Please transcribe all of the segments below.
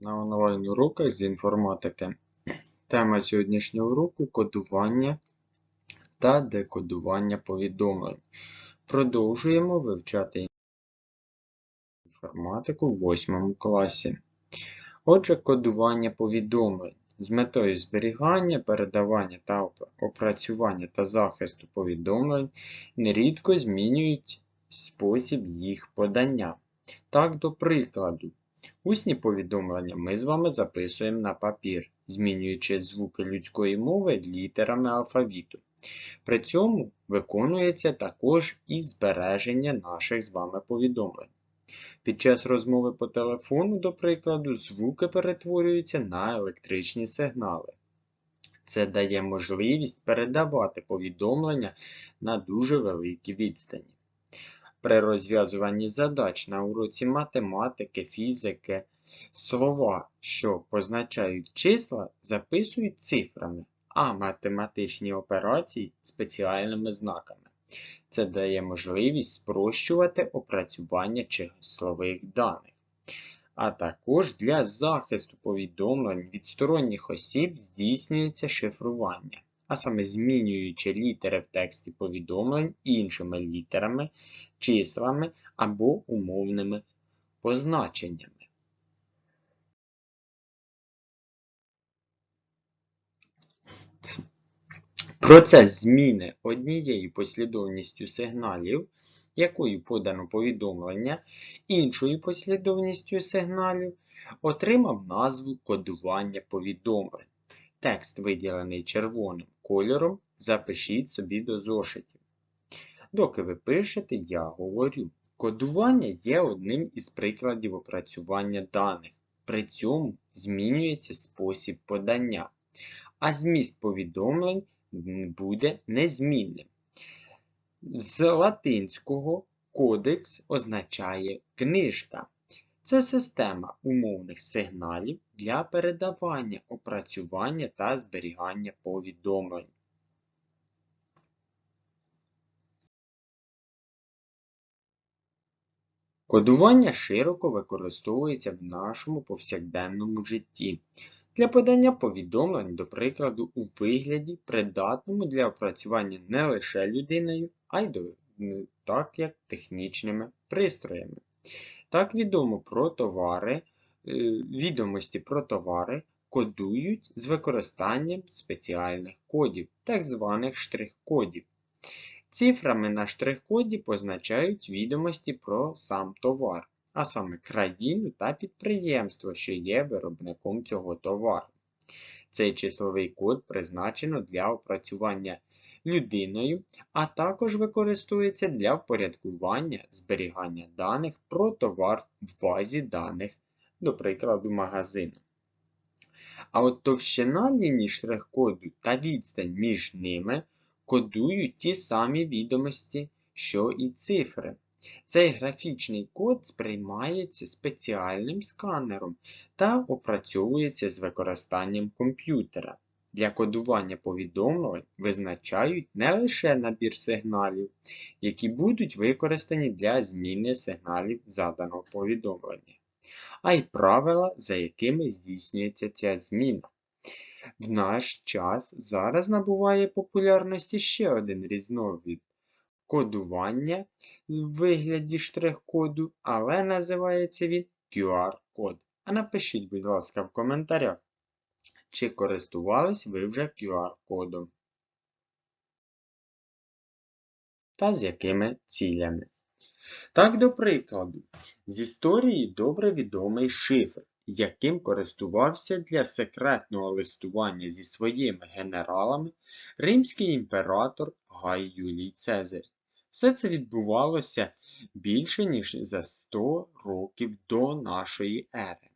На онлайн-уроках з інформатики. Тема сьогоднішнього уроку кодування та декодування повідомлень. Продовжуємо вивчати інформатику в 8 класі. Отже, кодування повідомлень з метою зберігання, передавання та опрацювання та захисту повідомлень нерідко змінюють спосіб їх подання. Так, до прикладу, Усні повідомлення ми з вами записуємо на папір, змінюючи звуки людської мови літерами алфавіту. При цьому виконується також і збереження наших з вами повідомлень. Під час розмови по телефону, до прикладу, звуки перетворюються на електричні сигнали. Це дає можливість передавати повідомлення на дуже великій відстані. При розв'язуванні задач на уроці математики, фізики слова, що позначають числа, записують цифрами, а математичні операції спеціальними знаками. Це дає можливість спрощувати опрацювання числових даних. А також для захисту повідомлень від сторонніх осіб здійснюється шифрування, а саме змінюючи літери в тексті повідомлень іншими літерами, числами або умовними позначеннями. Процес зміни однією послідовністю сигналів, якою подано повідомлення, іншою послідовністю сигналів, отримав назву кодування повідомлень. Текст, виділений червоним кольором, запишіть собі до зошитів. Доки ви пишете, я говорю. Кодування є одним із прикладів опрацювання даних. При цьому змінюється спосіб подання, а зміст повідомлень буде незмінним. З латинського кодекс означає книжка. Це система умовних сигналів для передавання, опрацювання та зберігання повідомлень. Кодування широко використовується в нашому повсякденному житті для подання повідомлень, до прикладу, у вигляді, придатному для опрацювання не лише людиною, а й так як технічними пристроями. Так відомо про товари, е, відомості про товари кодують з використанням спеціальних кодів, так званих штрих-кодів. Цифрами на штрих-коді позначають відомості про сам товар, а саме країну та підприємство, що є виробником цього товару. Цей числовий код призначено для опрацювання людиною, а також використовується для впорядкування зберігання даних про товар в базі даних, до прикладу, магазину. А от товщина ліній штрих-коду та відстань між ними кодують ті самі відомості, що і цифри. Цей графічний код сприймається спеціальним сканером та опрацьовується з використанням комп'ютера. Для кодування повідомлень визначають не лише набір сигналів, які будуть використані для зміни сигналів заданого повідомлення, а й правила, за якими здійснюється ця зміна. В наш час зараз набуває популярності ще один різновид кодування в вигляді штрих-коду, але називається він QR-код. А напишіть, будь ласка, в коментарях, чи користувались ви вже QR-кодом та з якими цілями. Так, до прикладу, з історії добре відомий шифр, яким користувався для секретного листування зі своїми генералами римський імператор Гай Юлій Цезарь. Все це відбувалося більше ніж за 100 років до нашої ери.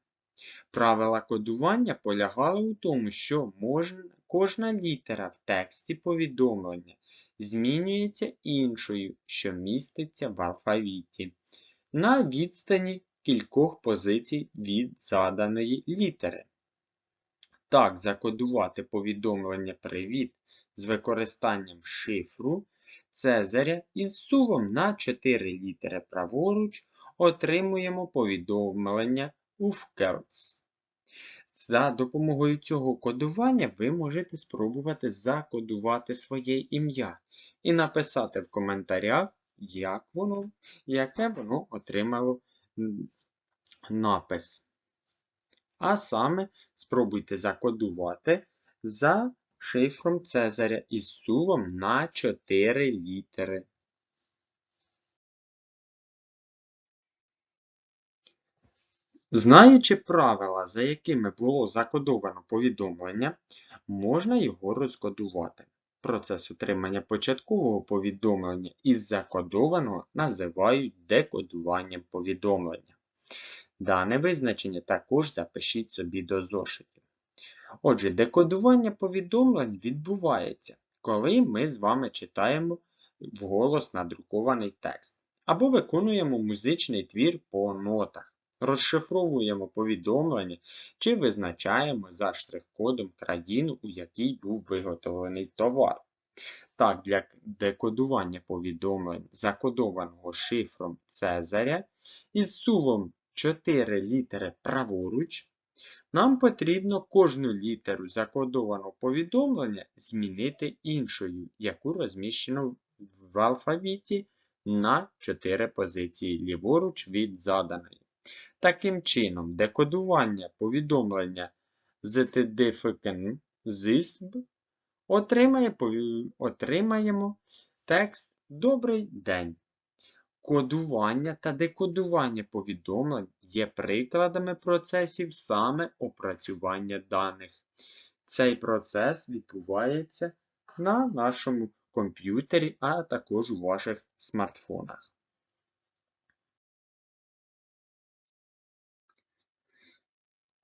Правила кодування полягали у тому, що можна, кожна літера в тексті повідомлення змінюється іншою, що міститься в алфавіті, на відстані кількох позицій від заданої літери. Так, закодувати повідомлення «Привіт» з використанням шифру Цезаря із сувом на 4 літери праворуч отримуємо повідомлення «Ufkelts». За допомогою цього кодування ви можете спробувати закодувати своє ім'я і написати в коментарях, як воно, яке воно отримало напис. А саме спробуйте закодувати за шифром Цезаря із сувом на 4 літери. Знаючи правила, за якими було закодовано повідомлення, можна його розкодувати. Процес отримання початкового повідомлення із закодованого називають декодуванням повідомлення. Дане визначення також запишіть собі до зошитів. Отже, декодування повідомлень відбувається, коли ми з вами читаємо вголос надрукований текст або виконуємо музичний твір по нотах, розшифровуємо повідомлення чи визначаємо за штрих-кодом країну, у якій був виготовлений товар. Так, для декодування повідомлень, закодованого шифром Цезаря із сувом 4 літери праворуч, нам потрібно кожну літеру закодованого повідомлення змінити іншою, яку розміщено в алфавіті на 4 позиції ліворуч від заданої. Таким чином, декодування повідомлення ZTDFKN ZISB отримає, отримаємо текст Добрий день. Кодування та декодування повідомлень є прикладами процесів саме опрацювання даних. Цей процес відбувається на нашому комп'ютері, а також у ваших смартфонах.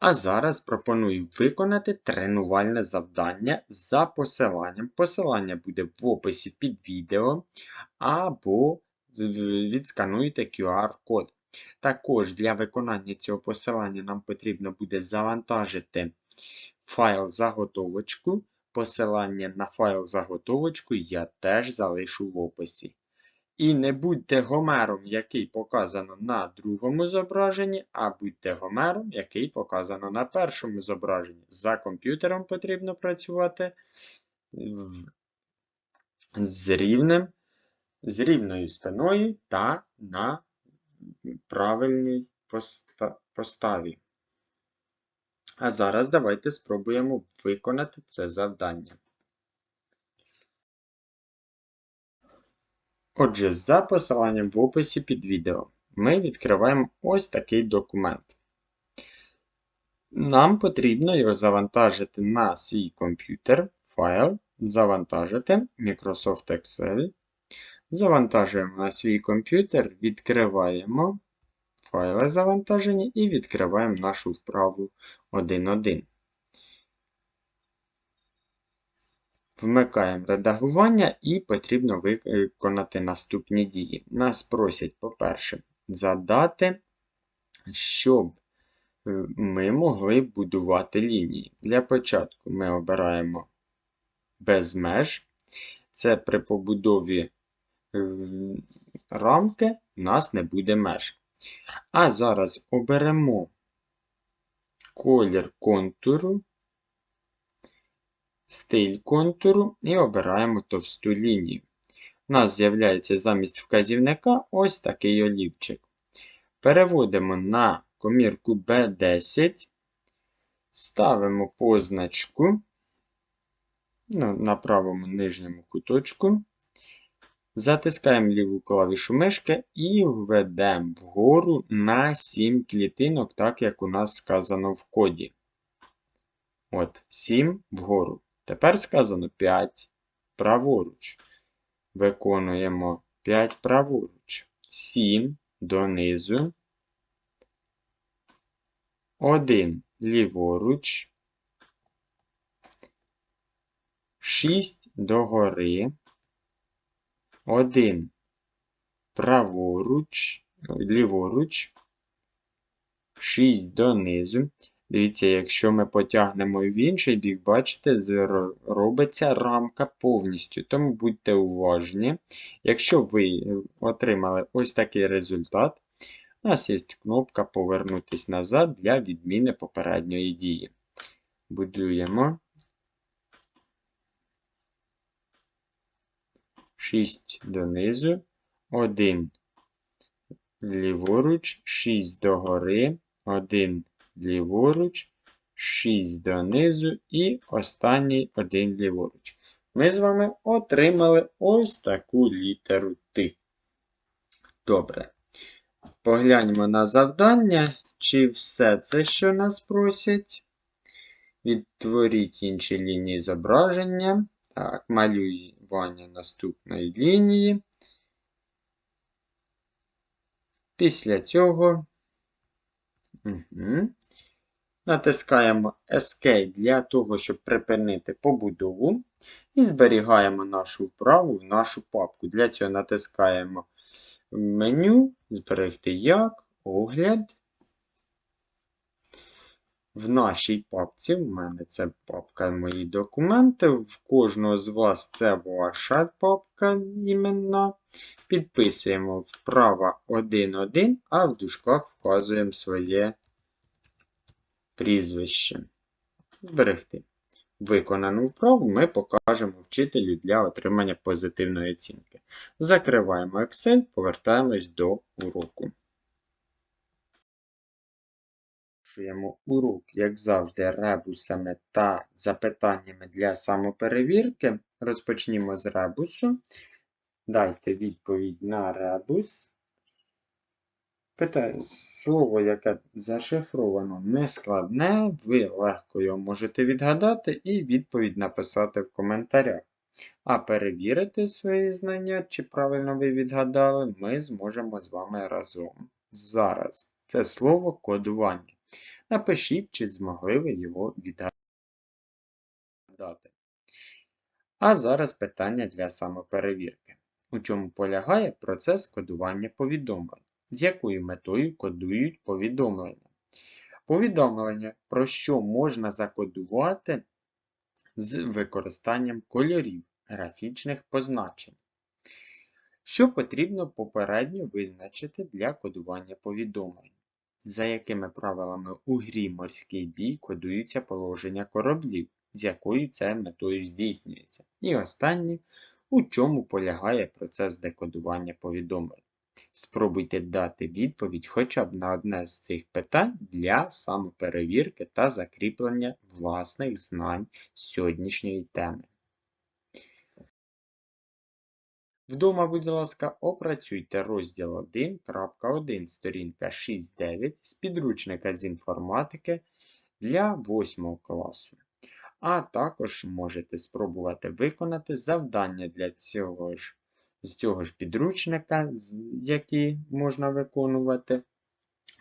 А зараз пропоную виконати тренувальне завдання за посиланням. Посилання буде в описі під відео або відскануйте QR-код. Також для виконання цього посилання нам потрібно буде завантажити файл заготовочку. Посилання на файл заготовочку я теж залишу в описі. І не будьте гомером, який показано на другому зображенні, а будьте гомером, який показано на першому зображенні. За комп'ютером потрібно працювати з рівнем, з рівною спиною та на правильній поста- поставі. А зараз давайте спробуємо виконати це завдання. Отже, за посиланням в описі під відео ми відкриваємо ось такий документ. Нам потрібно його завантажити на свій комп'ютер, файл, завантажити Microsoft Excel. Завантажуємо на свій комп'ютер, відкриваємо файли завантажені і відкриваємо нашу вправу 1.1. Вмикаємо редагування і потрібно виконати наступні дії. Нас просять, по-перше, задати, щоб е, ми могли будувати лінії. Для початку ми обираємо без меж. Це при побудові е, рамки у нас не буде меж. А зараз оберемо колір контуру стиль контуру і обираємо товсту лінію. У нас з'являється замість вказівника ось такий олівчик. Переводимо на комірку B10, ставимо позначку ну, на правому нижньому куточку, затискаємо ліву клавішу мишки і введемо вгору на 7 клітинок, так як у нас сказано в коді. От, 7 вгору. Тепер сказано 5 праворуч. Виконуємо 5 праворуч. 7 донизу. 1 ліворуч. 6 догори. 1 праворуч, ліворуч. 6 донизу. Дивіться, якщо ми потягнемо в інший бік, бачите, робиться рамка повністю. Тому будьте уважні. Якщо ви отримали ось такий результат, у нас є кнопка Повернутися назад для відміни попередньої дії. будуємо 6 донизу, 1 ліворуч, 6 догори, 1 ліворуч, 6 донизу і останній 1 ліворуч. Ми з вами отримали ось таку літеру Т. Добре. Погляньмо на завдання, чи все це, що нас просять. Відтворіть інші лінії зображення. Так, малювання наступної лінії. Після цього натискаємо Escape для того, щоб припинити побудову. І зберігаємо нашу вправу в нашу папку. Для цього натискаємо меню, зберегти як, огляд. В нашій папці, в мене це папка мої документи. В кожного з вас це ваша папка іменна. Підписуємо вправо 1.1, а в дужках вказуємо своє прізвище. Зберегти. Виконану вправу ми покажемо вчителю для отримання позитивної оцінки. Закриваємо Excel, повертаємось до уроку. Завершуємо урок, як завжди, ребусами та запитаннями для самоперевірки. Розпочнімо з ребусу. Дайте відповідь на ребус. Питаю, слово, яке зашифровано, нескладне, ви легко його можете відгадати і відповідь написати в коментарях. А перевірити свої знання, чи правильно ви відгадали, ми зможемо з вами разом. Зараз це слово кодування. Напишіть, чи змогли ви його відгадати. А зараз питання для самоперевірки. У чому полягає процес кодування повідомлень? З якою метою кодують повідомлення? Повідомлення, про що можна закодувати з використанням кольорів, графічних позначень. Що потрібно попередньо визначити для кодування повідомлень? За якими правилами у грі морський бій кодуються положення кораблів, з якою це метою здійснюється. І останнє, у чому полягає процес декодування повідомлень. Спробуйте дати відповідь хоча б на одне з цих питань для самоперевірки та закріплення власних знань сьогоднішньої теми. Вдома, будь ласка, опрацюйте розділ 1.1, сторінка 6.9 з підручника з інформатики для 8 класу. А також можете спробувати виконати завдання для цього ж, з цього ж підручника, які можна виконувати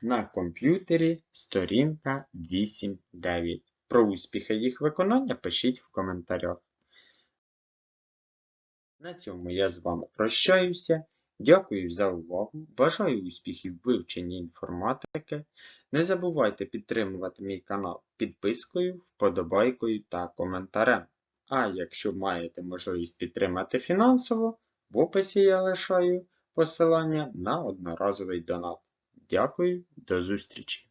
на комп'ютері сторінка 8.9. Про успіхи їх виконання пишіть в коментарях. На цьому я з вами прощаюся. Дякую за увагу. Бажаю успіхів в вивченні інформатики. Не забувайте підтримувати мій канал підпискою, вподобайкою та коментарем. А якщо маєте можливість підтримати фінансово, в описі я лишаю посилання на одноразовий донат. Дякую, до зустрічі!